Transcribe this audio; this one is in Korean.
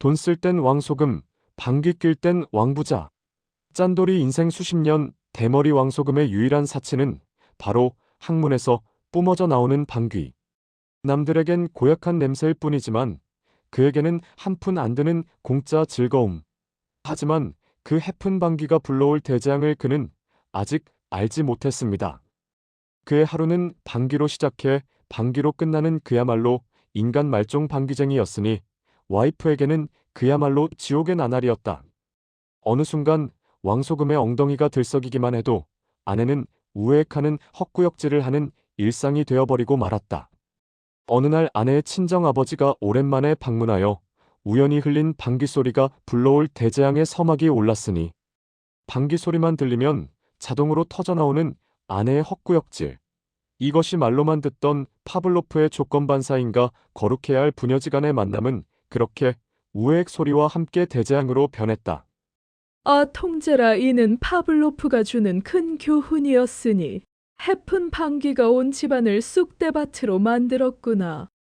돈 쓸 땐 왕소금, 방귀 낄 땐 왕부자. 짠돌이 인생 수십 년 대머리 왕소금의 유일한 사치는 바로 학문에서 뿜어져 나오는 방귀. 남들에겐 고약한 냄새일 뿐이지만 그에게는 한 푼 안 드는 공짜 즐거움. 하지만 그 해픈 방귀가 불러올 대재앙을 그는 아직 알지 못했습니다. 그의 하루는 방귀로 시작해 방귀로 끝나는 그야말로 인간 말종 방귀쟁이였으니 와이프에게는 그야말로 지옥의 나날이었다. 어느 순간 왕소금의 엉덩이가 들썩이기만 해도 아내는 우에카는 헛구역질을 하는 일상이 되어버리고 말았다. 어느 날 아내의 친정아버지가 오랜만에 방문하여 우연히 흘린 방귀 소리가 불러올 대재앙의 서막이 올랐으니 방귀 소리만 들리면 자동으로 터져나오는 아내의 헛구역질. 이것이 말로만 듣던 파블로프의 조건반사인가 거룩해야 할 부녀지간의 만남은 그렇게 우에액 소리와 함께 대재앙으로 변했다. 아, 통제라 이는 파블로프가 주는 큰 교훈이었으니 해픈 방귀가 온 집안을 쑥대밭으로 만들었구나.